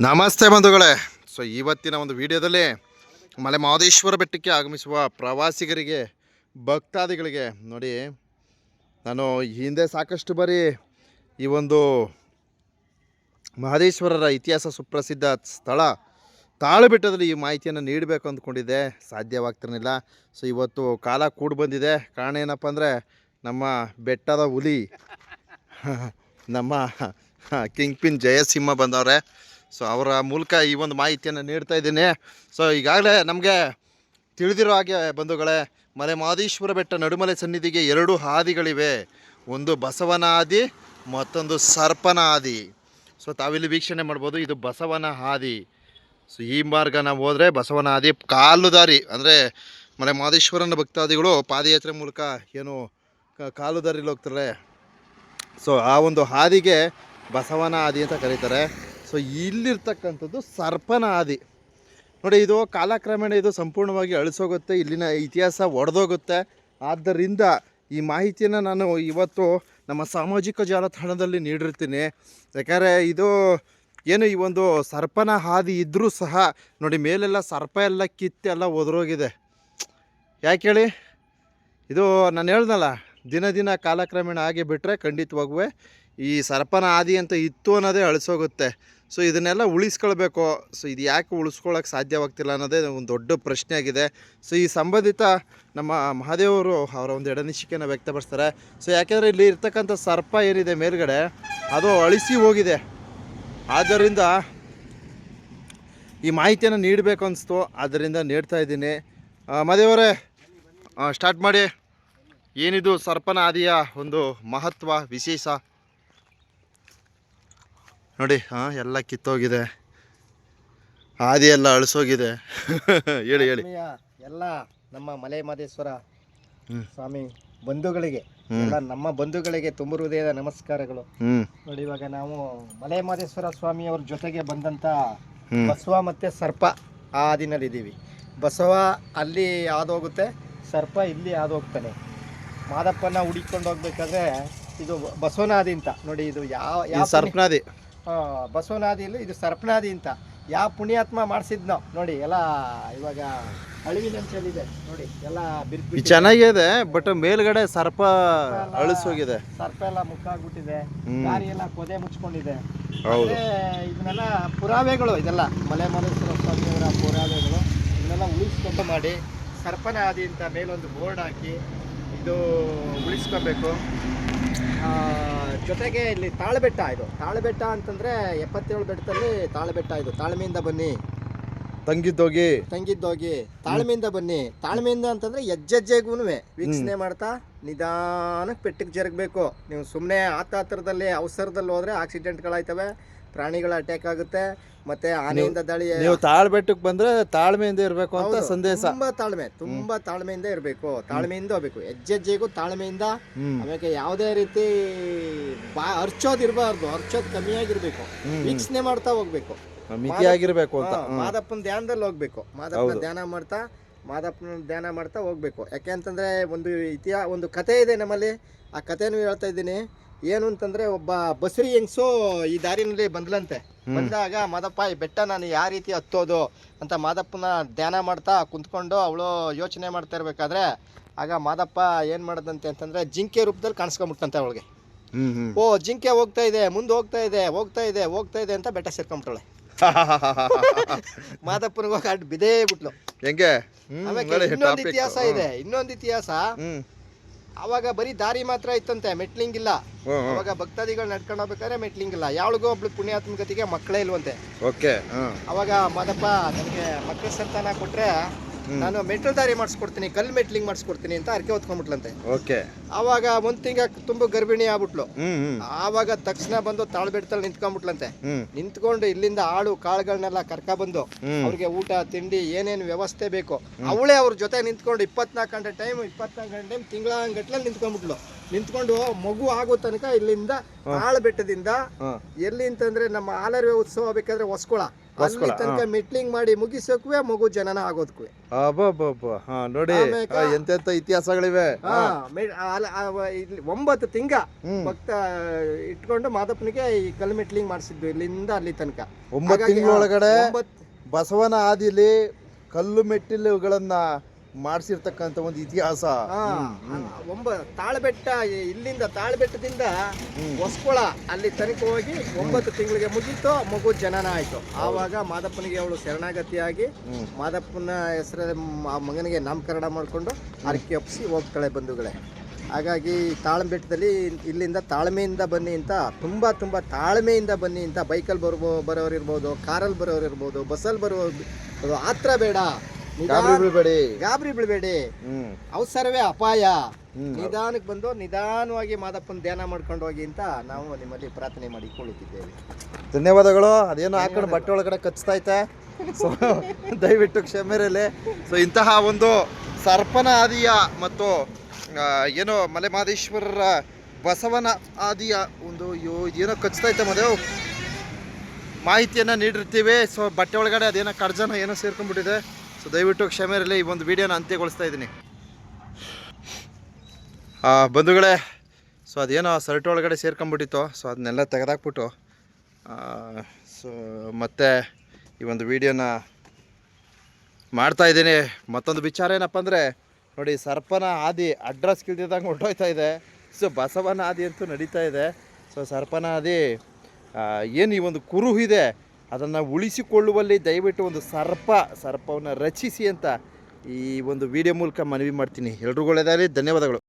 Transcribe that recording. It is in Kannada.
ನಮಸ್ತೆ ಬಂಧುಗಳೇ. ಸೊ, ಇವತ್ತಿನ ಒಂದು ವಿಡಿಯೋದಲ್ಲಿ ಮಲೆ ಮಹದೇಶ್ವರ ಬೆಟ್ಟಕ್ಕೆ ಆಗಮಿಸುವ ಪ್ರವಾಸಿಗರಿಗೆ, ಭಕ್ತಾದಿಗಳಿಗೆ ನೋಡಿ, ನಾನು ಹಿಂದೆ ಸಾಕಷ್ಟು ಬಾರಿ ಈ ಒಂದು ಮಹದೇಶ್ವರರ ಇತಿಹಾಸ ಸುಪ್ರಸಿದ್ಧ ಸ್ಥಳ ತಾಳುಬೆಟ್ಟದಲ್ಲಿ ಈ ಮಾಹಿತಿಯನ್ನು ನೀಡಬೇಕು ಅಂದ್ಕೊಂಡಿದ್ದೆ. ಸಾಧ್ಯವಾಗ್ತಿರಲಿಲ್ಲ. ಸೊ, ಇವತ್ತು ಕಾಲ ಕೂಡಿ ಬಂದಿದೆ. ಕಾರಣ ಏನಪ್ಪ ಅಂದರೆ, ನಮ್ಮ ಬೆಟ್ಟದ ಹುಲಿ, ನಮ್ಮ ಕಿಂಗ್ ಪಿನ್ ಜಯಸಿಂಹ ಬಂದವ್ರೆ. ಸೊ ಅವರ ಮೂಲಕ ಈ ಒಂದು ಮಾಹಿತಿಯನ್ನು ನೀಡ್ತಾ ಇದ್ದೀನಿ. ಸೊ ಈಗಾಗಲೇ ನಮಗೆ ತಿಳಿದಿರೋ ಹಾಗೆ ಬಂಧುಗಳೇ ಮಲೆ ಮಾದೇಶ್ವರ ಬೆಟ್ಟ ನಡುಮಲೆ ಸನ್ನಿಧಿಗೆ ಎರಡು ಹಾದಿಗಳಿವೆ. ಒಂದು ಬಸವನ ಹಾದಿ ಮತ್ತೊಂದು ಸರ್ಪನ ಹಾದಿ ಸೊ ತಾವಿಲ್ಲಿ ವೀಕ್ಷಣೆ ಮಾಡ್ಬೋದು, ಇದು ಬಸವನ ಹಾದಿ. ಸೊ ಈ ಮಾರ್ಗ ನಾವು ಹೋದರೆ ಬಸವನ ಹಾದಿ ಕಾಲು ದಾರಿ, ಅಂದರೆ ಮಲೆ ಮಾದೇಶ್ವರನ ಭಕ್ತಾದಿಗಳು ಪಾದಯಾತ್ರೆ ಮೂಲಕ ಏನು ಕಾಲು ದಾರಿಲಿ ಹೋಗ್ತಾರೆ. ಸೊ ಆ ಒಂದು ಹಾದಿಗೆ ಬಸವನ ಹಾದಿ ಅಂತ ಕರೀತಾರೆ. ಸೊ ಇಲ್ಲಿರ್ತಕ್ಕಂಥದ್ದು ಸರ್ಪನ ಹಾದಿ ನೋಡಿ, ಇದು ಕಾಲಕ್ರಮೇಣ ಇದು ಸಂಪೂರ್ಣವಾಗಿ ಅಳಿಸೋಗುತ್ತೆ, ಇಲ್ಲಿನ ಇತಿಹಾಸ ಒಡೆದೋಗುತ್ತೆ. ಆದ್ದರಿಂದ ಈ ಮಾಹಿತಿಯನ್ನು ನಾನು ಇವತ್ತು ನಮ್ಮ ಸಾಮಾಜಿಕ ಜಾಲತಾಣದಲ್ಲಿ ನೀಡಿರ್ತೀನಿ. ಯಾಕಂದರೆ ಇದು ಏನು ಈ ಒಂದು ಸರ್ಪನ ಹಾದಿ ಇದ್ದರೂ ಸಹ ನೋಡಿ, ಮೇಲೆಲ್ಲ ಸರ್ಪ ಎಲ್ಲ ಕಿತ್ತೆಲ್ಲ ಒದರೋಗಿದೆ. ಯಾಕೆ ಹೇಳಿ? ಇದು ನಾನು ಹೇಳ್ದಲ್ಲ, ದಿನ ದಿನ ಕಾಲಕ್ರಮೇಣ ಆಗಿ ಬಿಟ್ಟರೆ ಖಂಡಿತವಾಗುವೆ ಈ ಸರ್ಪನ ಹಾದಿ ಅಂತ ಇತ್ತು ಅನ್ನೋದೇ ಅಳಿಸೋಗುತ್ತೆ. ಸೊ ಇದನ್ನೆಲ್ಲ ಉಳಿಸ್ಕೊಳ್ಬೇಕು. ಸೊ ಇದು ಯಾಕೆ ಉಳಿಸ್ಕೊಳ್ಳೋಕೆ ಸಾಧ್ಯವಾಗ್ತಿಲ್ಲ ಅನ್ನೋದೇ ಒಂದು ದೊಡ್ಡ ಪ್ರಶ್ನೆ ಆಗಿದೆ ಸೊ ಈ ಸಂಬಂಧಿತ ನಮ್ಮ ಮಹಾದೇವರು ಅವರ ಒಂದು ಎಡನಿಶಿಕೆಯನ್ನು ವ್ಯಕ್ತಪಡಿಸ್ತಾರೆ. ಸೊ ಯಾಕೆಂದರೆ ಇಲ್ಲಿ ಇರ್ತಕ್ಕಂಥ ಸರ್ಪ ಏನಿದೆ ಮೇಲ್ಗಡೆ, ಅದು ಅಳಿಸಿ ಹೋಗಿದೆ. ಆದ್ದರಿಂದ ಈ ಮಾಹಿತಿಯನ್ನು ನೀಡಬೇಕು ಅನಿಸ್ತು. ಆದ್ದರಿಂದ ನೀಡ್ತಾ ಇದ್ದೀನಿ. ಮದೇವರೇ ಸ್ಟಾರ್ಟ್ ಮಾಡಿ. ಏನಿದು ಸರ್ಪನಾದಿಯ ಒಂದು ಮಹತ್ವ, ವಿಶೇಷ? ನೋಡಿ ಹಾಂ ಎಲ್ಲ ಕಿತ್ತೋಗಿದೆ. ಹಾದಿ ಎಲ್ಲ ಅಳಿಸೋಗಿದೆ. ಹೇಳಿ ಹೇಳಿ. ಎಲ್ಲ ನಮ್ಮ ಮಲೆ ಮಹದೇಶ್ವರ ಸ್ವಾಮಿ ಬಂಧುಗಳಿಗೆ ಎಲ್ಲ ನಮ್ಮ ಬಂಧುಗಳಿಗೆ ತುಂಬ ಹೃದಯದ ನಮಸ್ಕಾರಗಳು. ನೋಡಿ ಇವಾಗ ನಾವು ಮಲೆ ಮಾದೇಶ್ವರ ಸ್ವಾಮಿ ಅವ್ರ ಜೊತೆಗೆ ಬಂದಂತ ಬಸವ ಮತ್ತೆ ಸರ್ಪ ಆ ಹಾದಿನಲ್ಲಿ ಇದ್ದೀವಿ ಬಸವ ಅಲ್ಲಿ ಹಾದೋಗುತ್ತೆ ಸರ್ಪ ಇಲ್ಲಿ ಹಾದೋಗ್ತಾನೆ. ಮಾದಪ್ಪನ ಹುಡಿಕೊಂಡು ಹೋಗ್ಬೇಕಾದ್ರೆ ಇದು ಬಸವನಾದಿ ಅಂತ. ನೋಡಿ ಇದು ಯಾವ ಯಾವ ಸರ್ಪನಾದಿ ಆ, ಬಸವನಾದಿ ಇಲ್ಲ ಇದು ಸರ್ಪನಾದಿ ಅಂತ. ಯಾವ ಪುಣ್ಯಾತ್ಮ ಮಾಡಿಸಿದ್ನೋ. ನೋಡಿ ಎಲ್ಲ ಇವಾಗ ಅಳಿವಿನಂಚಲ್ಲಿದೆ ನೋಡಿ ಎಲ್ಲ ಇದು ಚೆನ್ನಾಗಿದೆ ಬಟ್ ಮೇಲ್ಗಡೆ ಸರ್ಪ ಅಳಿಸೋಗಿದೆ. ಸರ್ಪ ಎಲ್ಲ ಮುಕ್ಕಾಗ್ಬಿಟ್ಟಿದೆ. ದಾರಿ ಎಲ್ಲ ಕೊದೆ ಮುಚ್ಕೊಂಡಿದೆ. ಹೌದು. ಇದನ್ನೆಲ್ಲ ಪುರಾವೆಗಳು ಇದೆಲ್ಲ ಮಲೆ ಮಲೇಶ್ವರ ಸ್ವಾಮಿಯವರ ಪುರಾವೆಗಳು ಇದನ್ನೆಲ್ಲ ಉಳಿಸ್ಕೊಂಡು ಮಾಡಿ ಸರ್ಪನ ಆದಿ ಅಂತ ಮೇಲೊಂದು ಬೋರ್ಡ್ ಹಾಕಿ ಇದು ಉಳಿಸ್ಕೊಬೇಕು. ಜೊತೆಗೆ ಇಲ್ಲಿ ತಾಳಬೆಟ್ಟ ಇದು. ತಾಳಬೆಟ್ಟ ಅಂತಂದ್ರೆ ಎಪ್ಪತ್ತೇಳು ಬೆಟ್ಟದಲ್ಲಿ ತಾಳಬೆಟ್ಟ ಇದು. ತಾಳ್ಮೆಯಿಂದ ಬನ್ನಿ. ತಂಗಿದ್ದೋಗಿ. ತಂಗಿದ್ದೋಗಿ. ತಾಳ್ಮೆಯಿಂದ ಬನ್ನಿ. ತಾಳ್ಮೆಯಿಂದ ಅಂತಂದ್ರೆ ಹೆಜ್ಜೆಜ್ಜೆಗೂ ವೀಕ್ಷಣೆ ಮಾಡ್ತಾ ನಿಧಾನಕ್ಕೆ ಪೆಟ್ಟಿಗೆ ಜರುಗಬೇಕು. ನೀವು ಸುಮ್ಮನೆ ಆತ ಹತ್ರದಲ್ಲಿ ಅವಸರದಲ್ಲಿ ಹೋದ್ರೆ ಆಕ್ಸಿಡೆಂಟ್ಗಳಾಯ್ತವೆ ಪ್ರಾಣಿಗಳ ಅಟ್ಯಾಕ್ ಆಗುತ್ತೆ. ಮತ್ತೆ ಆನೆಯಿಂದ ದಾಳಿ ನೀವು ತಾಳ್ಬೆಟ್ಟಕ್ಕೆ ಬಂದ್ರೆ ತಾಳ್ಮೆಯಿಂದ ಇರಬೇಕು ಅಂತ ಸಂದೇಶ. ತುಂಬಾ ತಾಳ್ಮೆ ತುಂಬಾ ತಾಳ್ಮೆಯಿಂದ ಇರಬೇಕು. ತಾಳ್ಮೆಯಿಂದ ಹೋಗ್ಬೇಕು. ಹೆಜ್ಜೆಜ್ಜೆಗೂ ತಾಳ್ಮೆಯಿಂದ ಆಮೇಲೆ ಯಾವುದೇ ರೀತಿ ಬಾ ಅರ್ಚೋದ್ ಇರಬಾರ್ದು ಅರ್ಚೋದ್ ಕಮ್ಮಿಯಾಗಿರ್ಬೇಕು. ವೀಕ್ಷಣೆ ಮಾಡ್ತಾ ಹೋಗ್ಬೇಕು. ಮಿತಿಯಾಗಿರ್ಬೇಕು ಅಂತ. ಮಾದಪ್ಪನ ಧ್ಯಾನದಲ್ಲಿ ಹೋಗ್ಬೇಕು. ಮಾದಪ್ಪನ ಧ್ಯಾನ ಮಾಡ್ತಾ ಮಾದಪ್ಪನ ಧ್ಯಾನ ಮಾಡ್ತಾ ಹೋಗ್ಬೇಕು. ಯಾಕೆ ಅಂತಂದ್ರೆ ಒಂದು ಇತಿಹಾಸ ಒಂದು ಕತೆ ಇದೆ ನಮ್ಮಲ್ಲಿ. ಆ ಕಥೆನೂ ಹೇಳ್ತಾ ಇದ್ದೀನಿ. ಏನು ಅಂತಂದ್ರೆ ಒಬ್ಬ ಬಸರಿ ಹೆಂಗ್ಸು ಈ ದಾರಿನಲ್ಲಿ ಬಂದ್ಲಂತೆ. ಬಂದಾಗ ಮಾದಪ್ಪ ಈ ಬೆಟ್ಟ ನಾನು ಯಾವ ರೀತಿ ಹತ್ತೋದು? ಅಂತ ಮಾದಪ್ಪನ ಧ್ಯಾನ ಮಾಡ್ತಾ ಕುಂತ್ಕೊಂಡು ಅವಳು ಯೋಚನೆ ಮಾಡ್ತಾ ಇರ್ಬೇಕಾದ್ರೆ ಆಗ ಮಾದಪ್ಪ ಏನ್ ಮಾಡದಂತೆ ಅಂತಂದ್ರೆ ಜಿಂಕೆ ರೂಪದಲ್ಲಿ ಕಾಣಿಸ್ಕೊಂಬಿಟ್ಟಂತೆ ಅವಳಿಗೆ. ಓ ಜಿಂಕೆ ಹೋಗ್ತಾ ಇದೆ ಮುಂದೆ ಹೋಗ್ತಾ ಇದೆ ಹೋಗ್ತಾ ಇದೆ ಹೋಗ್ತಾ ಇದೆ ಅಂತ ಬೆಟ್ಟ ಸೇರ್ಕೊಂಬಿಟ್ಟಳೆ ಮಾದಪ್ಪನಿಗೆ ಹೋಗಿ ಅಡ್ ಬಿದೇ ಬಿಟ್ಲು. ಹೆಂಗೆ? ಆಮೇಲೆ ಇನ್ನೊಂದು. ಇತಿಹಾಸ ಇದೆ ಇನ್ನೊಂದು ಇತಿಹಾಸ. ಅವಾಗ ಬರೀ ದಾರಿ ಮಾತ್ರ ಇತ್ತಂತೆ ಮೆಟ್ಲಿಂಗ್ ಇಲ್ಲ. ಅವಾಗ ಭಕ್ತಾದಿಗಳು ನಡ್ಕೊಂಡು ಹೋಗ್ಬೇಕಾದ್ರೆ ಮೆಟ್ಲಿಂಗ್ ಇಲ್ಲ ಯಾವಳಿಗೋ ಒಬ್ಳು ಪುಣ್ಯಾತ್ಮ ಗತಿಗೆ ಮಕ್ಕಳೇ ಇಲ್ವಂತೆ ಓಕೆ ಅವಾಗ ಮಾದಪ್ಪ ನನಗೆ ಮಕ್ಕಳ ಸಂತಾನ ಕೊಟ್ರೆ ಹ್ಮ್. ನಾನು ಮೆಟ್ಲ್ ದಾರಿ ಮಾಡಿಸ್ಕೊಡ್ತೀನಿ ಕಲ್ ಮೆಟ್ಲಿಂಗ್ ಮಾಡಿಸ್ಕೊಡ್ತೀನಿ ಅಂತ ಅರ್ಕೆ ಹೊತ್ಕೊಂಡ್ಬಿಟ್ಲಂತೆ. ಓಕೆ. ಅವಾಗ ಒಂದ್ ತಿಂಗ ತುಂಬಾ ಗರ್ಭಿಣಿ ಆಗ್ಬಿಟ್ಲು. ಆವಾಗ ತಕ್ಷಣ ಬಂದು ತಾಳ್ಬೆಟ್ಟದಲ್ಲಿ ನಿಂತ್ಕೊಂಡ್ಬಿಟ್ಲಂತೆ. ನಿಂತ್ಕೊಂಡು ಇಲ್ಲಿಂದ ಆಳು ಕಾಳುಗಳನ್ನೆಲ್ಲ ಕರ್ಕ ಬಂದು. ಅವ್ರಿಗೆ ಊಟ ತಿಂಡಿ ಏನೇನು ವ್ಯವಸ್ಥೆ ಬೇಕು ಅವಳೇ ಅವ್ರ ಜೊತೆ ನಿಂತ್ಕೊಂಡು ಇಪ್ಪತ್ನಾಲ್ಕು ಗಂಟೆ ಟೈಮ್ ಇಪ್ಪತ್ನಾಲ್ಕು ಗಂಟೆ ಟೈಮ್ ತಿಂಗಳ ಗಟ್ಲಲ್ಲಿ ನಿಂತ್ಕೊಂಡ್ಬಿಟ್ಲು. ನಿಂತ್ಕೊಂಡು ಮಗು ಆಗೋ ತನಕ ಇಲ್ಲಿಂದ ತಾಳ್ಬೆಟ್ಟದಿಂದ ಎಲ್ಲಿ ಅಂತಂದ್ರೆ ನಮ್ಮ ಆಲರ್ವೆ ಉತ್ಸವ ಬೇಕಾದ್ರೆ ಹೊಸ್ಕೊಳ. ಅಲ್ಲಿ ತನಕ ಮೆಟ್ಲಿಂಗ್ ಮಾಡಿ ಮುಗಿಸೋಕ್ವೆ ಮಗು ಜನನ ಆಗೋದ್ಕುವೆ. ಅಬ್ಬಬ್ಬಬ್ಬ. ಹಾ ನೋಡಿ ಎಂತೆಂತ ಇತಿಹಾಸಗಳಿವೆ. ಒಂಬತ್ತು ತಿಂಗ ಭಕ್ತ ಇಟ್ಕೊಂಡು ಮಾದಪ್ಪನಿಗೆ ಈ ಕಲ್ಲು ಮೆಟ್ಲಿಂಗ್ ಮಾಡಿಸಿದ್ದು ಇಲ್ಲಿಂದ ಅಲ್ಲಿ ತನಕ. ಒಂಬತ್ತು ತಿಂಗಳೊಳಗಡೆ ಬಸವನ ಆದಿಲಿ ಕಲ್ಲು ಮೆಟ್ಟಿಲುಗಳನ್ನ ಮಾಡಿಸಿರ್ತಕ್ಕಂಥ ಒಂದು ಇತಿಹಾಸ. ಒಂಬ ತಾಳ್ಬೆಟ್ಟ ಇಲ್ಲಿಂದ ತಾಳ್ಬೆಟ್ಟದಿಂದ ಹೊಸ್ಕೊಳ ಅಲ್ಲಿ ತನಕ ಹೋಗಿ ಒಂಬತ್ತು ತಿಂಗಳಿಗೆ ಮುಗೀತು ಮಗು ಜನನ ಆಯ್ತು ಆವಾಗ ಮಾದಪ್ಪನಿಗೆ ಅವಳು ಶರಣಾಗತಿಯಾಗಿ. ಮಾದಪ್ಪನ ಹೆಸರ ಮಗನಿಗೆ ನಾಮಕರಣ ಮಾಡಿಕೊಂಡು ಹರಕೆ ಒಪ್ಪಿಸಿ ಹೋಗ್ತಾಳೆ ಬಂಧುಗಳೇ. ಹಾಗಾಗಿ ತಾಳ್ಬೆಟ್ಟದಲ್ಲಿ ಇಲ್ಲಿಂದ ತಾಳ್ಮೆಯಿಂದ ಬನ್ನಿ ಅಂತ ತುಂಬ ತುಂಬ ತಾಳ್ಮೆಯಿಂದ ಬನ್ನಿ ಅಂತ ಬೈಕಲ್ಲಿ ಬರ್ಬೋ ಬರೋರು ಇರ್ಬೋದು ಕಾರಲ್ಲಿ ಬರೋರು ಇರ್ಬೋದು ಬಸ್ಸಲ್ಲಿ ಬರೋ ಅದು ಆತ್ರ ಬೇಡ. ಗಾಬರಿ ಬಿಡಬೇಡಿ ಗಾಬರಿ ಬೀಳ್ಬೇಡಿ. ಹ್ಮ್. ಅವಸರವೇ ಅಪಾಯ. ನಿಧಾನಕ್ಕೆ ಬಂದು ನಿಧಾನವಾಗಿ ಮಾದಪ್ಪನ ಧ್ಯಾನ ಮಾಡ್ಕೊಂಡು ಹೋಗಿ ಅಂತ ನಾವು ನಿಮ್ಮಲ್ಲಿ ಪ್ರಾರ್ಥನೆ ಮಾಡಿಕೊಳ್ಳುತ್ತಿದ್ದೇವೆ ಧನ್ಯವಾದಗಳು. ಅದೇನೋ ಹಾಕೊಂಡು ಬಟ್ಟೆ ಒಳಗಡೆ ಕಚ್ತೈತೆ ಸೊ ದಯವಿಟ್ಟು ಕ್ಷಮೆರಲ್ಲಿ ಸೊ ಇಂತಹ ಒಂದು ಸರ್ಪನ ಆದಿಯ ಮತ್ತು ಏನೋ ಮಲೆಮಹದೇಶ್ವರರ ಬಸವನ ಆದಿಯ ಒಂದು ಏನೋ ಕಚ್ತೈತೆ ಮದೇವ್ ಮಾಹಿತಿಯನ್ನು ನೀಡಿರ್ತೀವಿ. ಸೊ ಬಟ್ಟೆ ಒಳಗಡೆ ಅದೇನೋ ಕಡ್ಜನ ಏನೋ ಸೇರ್ಕೊಂಡ್ಬಿಟ್ಟಿದೆ. ಸೊ ದಯವಿಟ್ಟು ಕ್ಷಮೆ ಇರಲಿ ಈ ಒಂದು ವಿಡಿಯೋನ ಅಂತ್ಯಗೊಳಿಸ್ತಾ ಇದ್ದೀನಿ. ಬಂಧುಗಳೇ ಸೊ ಅದೇನೋ ಸರ್ಟ್ ಒಳಗಡೆ ಸೇರ್ಕೊಂಬಿಟ್ಟಿತ್ತು ಸೊ ಅದನ್ನೆಲ್ಲ ತೆಗೆದಾಕ್ಬಿಟ್ಟು ಸೊ ಮತ್ತೆ ಈ ಒಂದು ವಿಡಿಯೋನ ಮಾಡ್ತಾ ಇದ್ದೀನಿ. ಮತ್ತೊಂದು ವಿಚಾರ ಏನಪ್ಪ ಅಂದರೆ, ನೋಡಿ, ಸರ್ಪನ ಆದಿ ಅಡ್ರೆಸ್ ಕಿಲ್ದಿದ್ದಂಗೆ ಹೊರಟೋಯ್ತಾ ಇದೆ. ಸೊ ಬಸವನ ಆದಿ ಅಂತೂ ನಡೀತಾ ಇದೆ. ಸೊ ಸರ್ಪನ ಆದಿ ಏನು ಈ ಒಂದು ಕುರುಹು ಅದನ್ನು ಉಳಿಸಿಕೊಳ್ಳುವಲ್ಲಿ ದಯವಿಟ್ಟು ಒಂದು ಸರ್ಪ, ಸರ್ಪವನ್ನು ರಚಿಸಿ ಅಂತ ಈ ಒಂದು ವಿಡಿಯೋ ಮೂಲಕ ಮನವಿ ಮಾಡ್ತೀನಿ. ಎಲ್ರಿಗೂ ಒಳ್ಳೆಯದಾಗಲಿ ಧನ್ಯವಾದಗಳು.